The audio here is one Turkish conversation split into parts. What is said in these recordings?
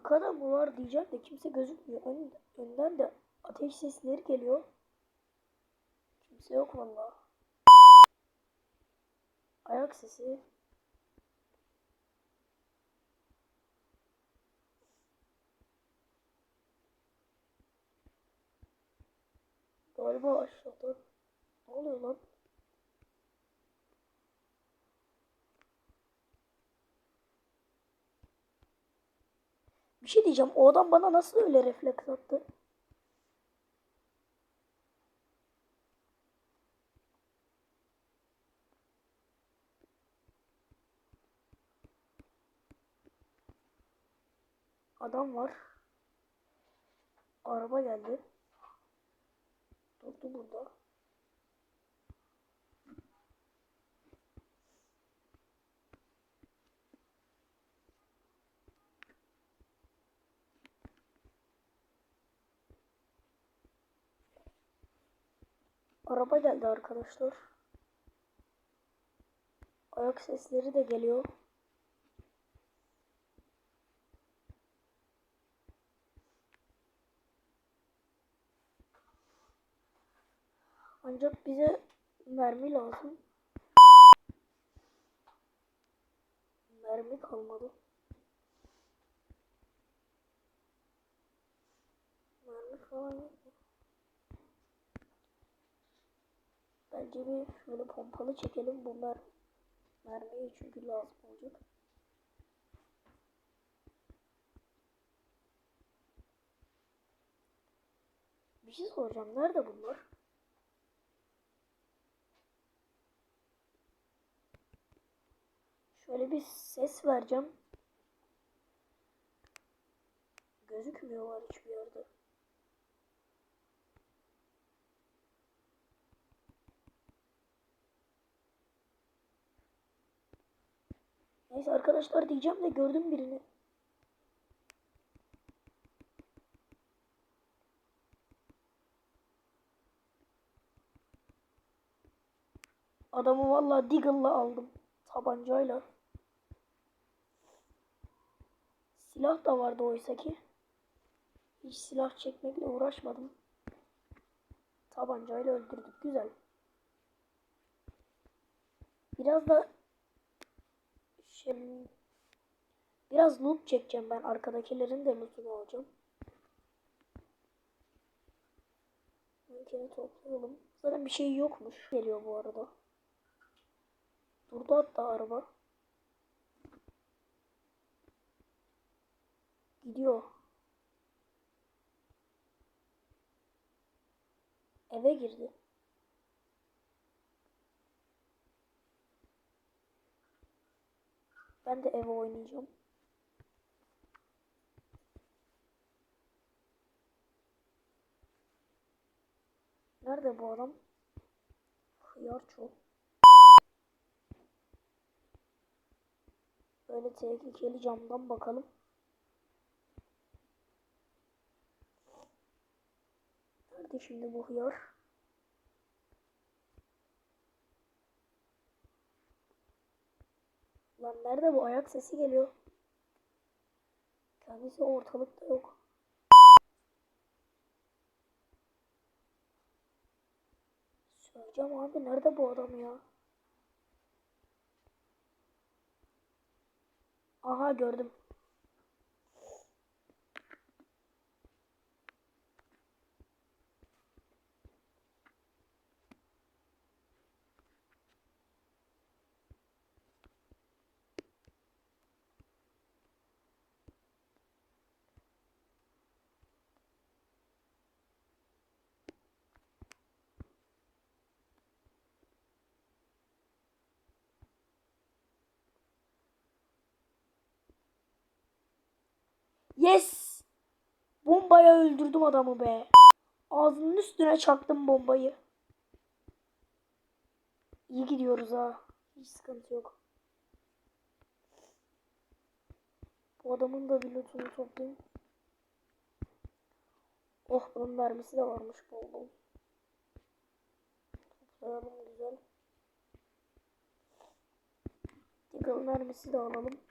Arkada mı var diyeceğim de kimse gözükmüyor. Ön, önden de ateş sesleri geliyor. Kimse yok vallahi. Ayak sesi. Galiba aşağıda. Ne oluyor lan? Bir şey diyeceğim. O adam bana nasıl öyle refleks attı? Adam var. Araba geldi. Durdu burada. Araba geldi arkadaşlar. Ayak sesleri de geliyor. Ancak bize mermi lazım. Mermi kalmadı. Mermi falan yok Bence bir şöyle pompalı çekelim bu mer mermiyi çünkü lazım olacak. Bir şey soracağım. Nerede bunlar? Şöyle bir ses vereceğim. Gözükmüyorlar hiçbir yerde. Neyse arkadaşlar diyeceğim de gördüm birini. Adamı vallahi Deagle'la aldım. Tabancayla. Silah da vardı oysa ki. Hiç silah çekmekle uğraşmadım. Tabancayla öldürdük. Güzel. Biraz da şey, biraz loot çekeceğim ben. Arkadakilerin de lootunu alacağım. Ülkeni toplayalım. Zaten bir şey yokmuş. Geliyor bu arada. Durdu hatta araba. Gidiyor. Eve girdi. Ben de eve oynayacağım. Nerede bu adam? Hıyar çok. Böyle tehlikeli camdan bakalım. Nerede şimdi bu hıyar? Lan nerede bu ayak sesi geliyor? Kendisi ortalıkta yok. Söyleyeceğim abi nerede bu adam ya? Aha gördüm. Yes! Bombaya öldürdüm adamı be. Ağzının üstüne çaktım bombayı. İyi gidiyoruz ha. Hiç sıkıntı yok. Bu adamın da bir lootunu toplayayım. Oh bunun mermisi de varmış bol bol. Toplayalım güzel. Deagle mermisi de alalım.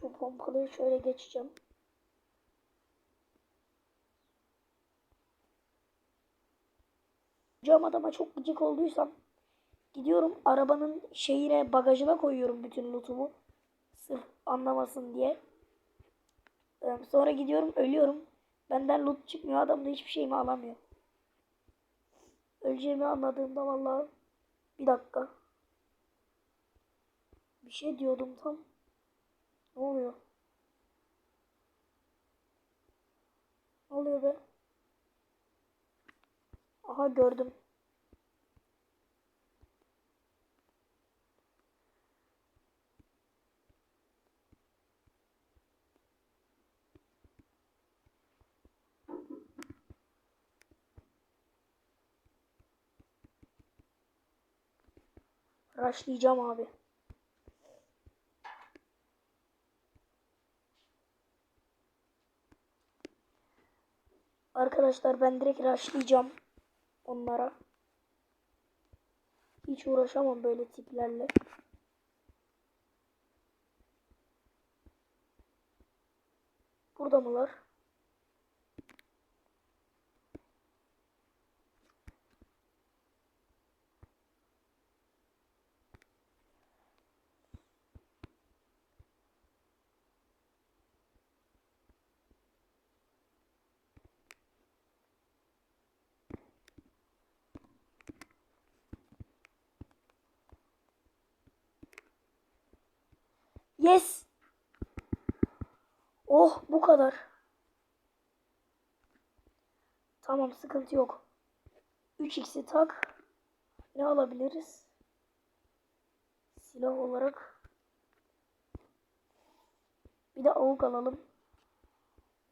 Şu pompalıyı şöyle geçeceğim. Cam adama çok gıcık olduysam gidiyorum arabanın şeyine bagajına koyuyorum bütün lootumu. Sırf anlamasın diye. Ee, Sonra gidiyorum ölüyorum. Benden loot çıkmıyor. Adam da hiçbir şeyimi alamıyor. Öleceğimi anladığımda vallahi bir dakika. Bir şey diyordum tam. Ne oluyor? Ne oluyor be? Aha gördüm. Rushlayacağım abi. Arkadaşlar ben direkt rushlayacağım onlara. Hiç uğraşamam böyle tiplerle. Burada mılar? Yes. Oh bu kadar. Tamam sıkıntı yok. 3x'i tak. Ne alabiliriz? Silah olarak. Bir de avuk alalım.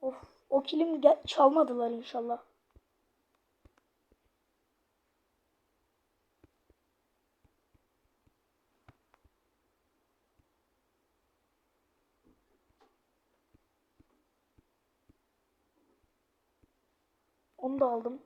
Of. O kilim çalmadılar inşallah. Onu da aldım.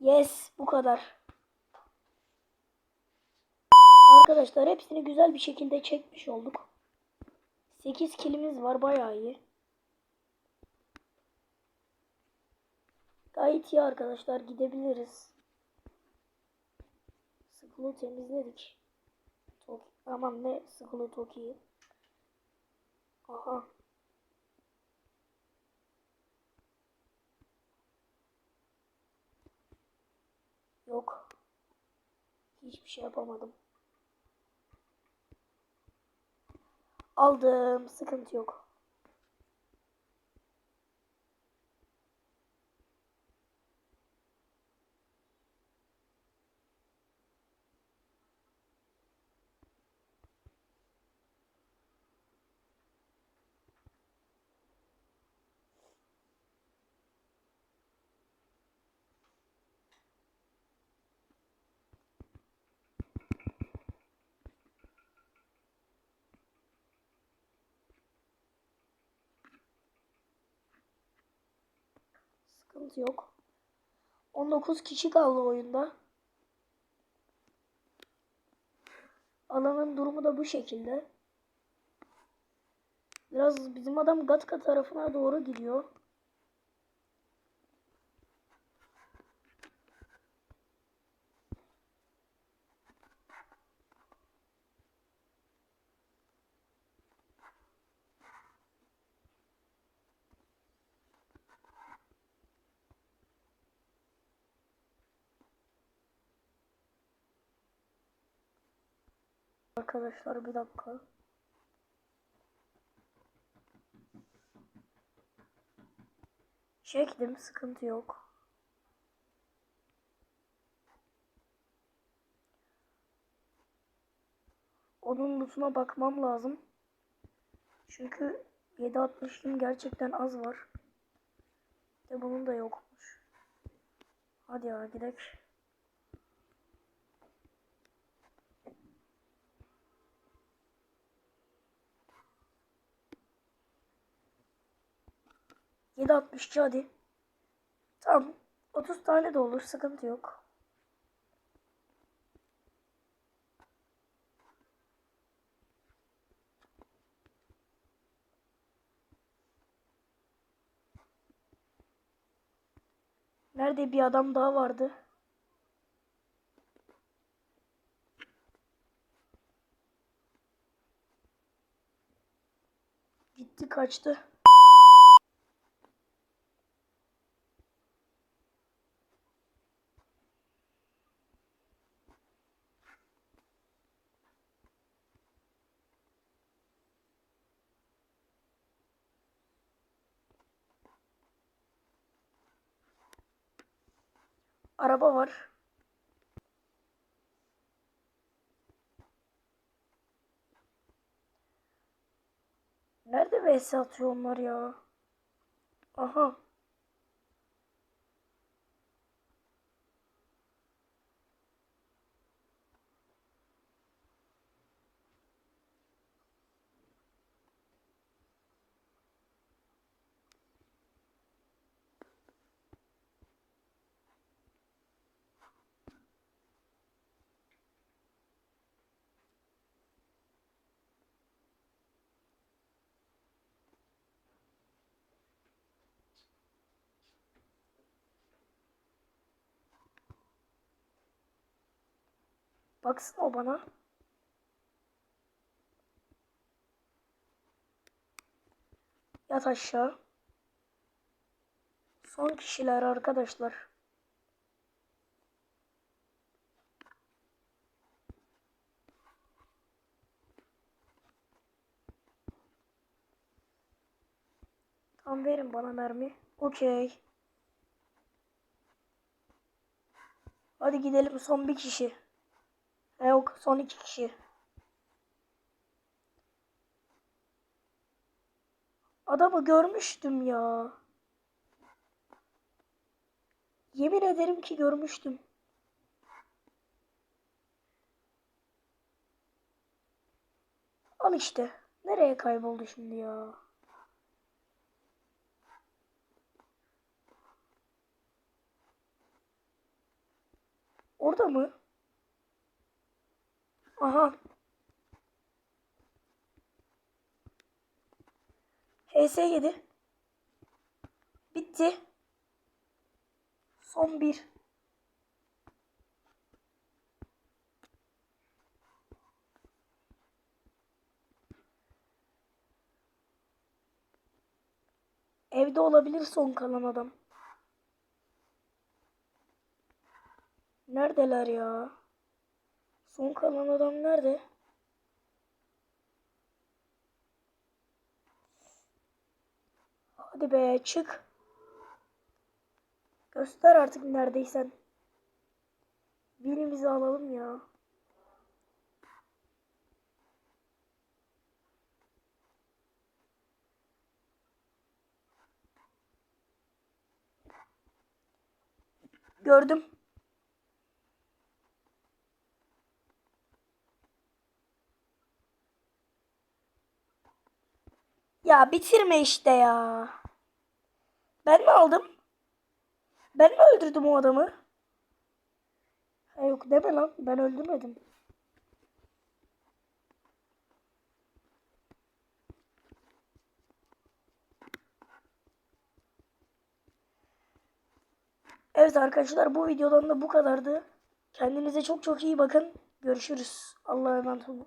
Yes, bu kadar. Arkadaşlar hepsini güzel bir şekilde çekmiş olduk. 8 kilimiz var, bayağı iyi. Gayet iyi arkadaşlar gidebiliriz. Sıkılı temizledik. Tok aman ne sıkılı Toki'yi. Aha. Yok. Hiçbir şey yapamadım. Aldım. Sıkıntı yok. Sıkıntı yok. 19 kişi kaldı oyunda. Alanın durumu da bu şekilde. Biraz bizim adam Gatka tarafına doğru gidiyor. Arkadaşlar bir dakika. Çektim sıkıntı yok. Onun lootuna bakmam lazım. Çünkü 7.62'm gerçekten az var. De bunun da yokmuş. Hadi ya gidelim. 7.62 hadi. Tamam. 30 tane de olur. Sıkıntı yok. Nerede bir adam daha vardı? Gitti kaçtı. Araba var. Nerede vs atıyor onlar ya? Aha. Baksana o bana. Yat aşağı. Son kişiler arkadaşlar. Tamam verin bana mermi. Okey. Hadi gidelim son bir kişi. E yok son iki kişi. Adamı görmüştüm ya. Yemin ederim ki görmüştüm. Al işte. Nereye kayboldu şimdi ya? Orada mı? Aha. HS7. Bitti. Son bir. Evde olabilir son kalan adam. Neredeler ya? Son kalan adam nerede? Hadi be çık. Göster artık neredeysen. Birimizi alalım ya. Gördüm. Ya bitirme işte ya. Ben mi aldım? Ben mi öldürdüm o adamı? Ha yok deme lan. Ben öldürmedim. Evet arkadaşlar bu videodan da bu kadardı. Kendinize çok çok iyi bakın. Görüşürüz. Allah'a emanet olun.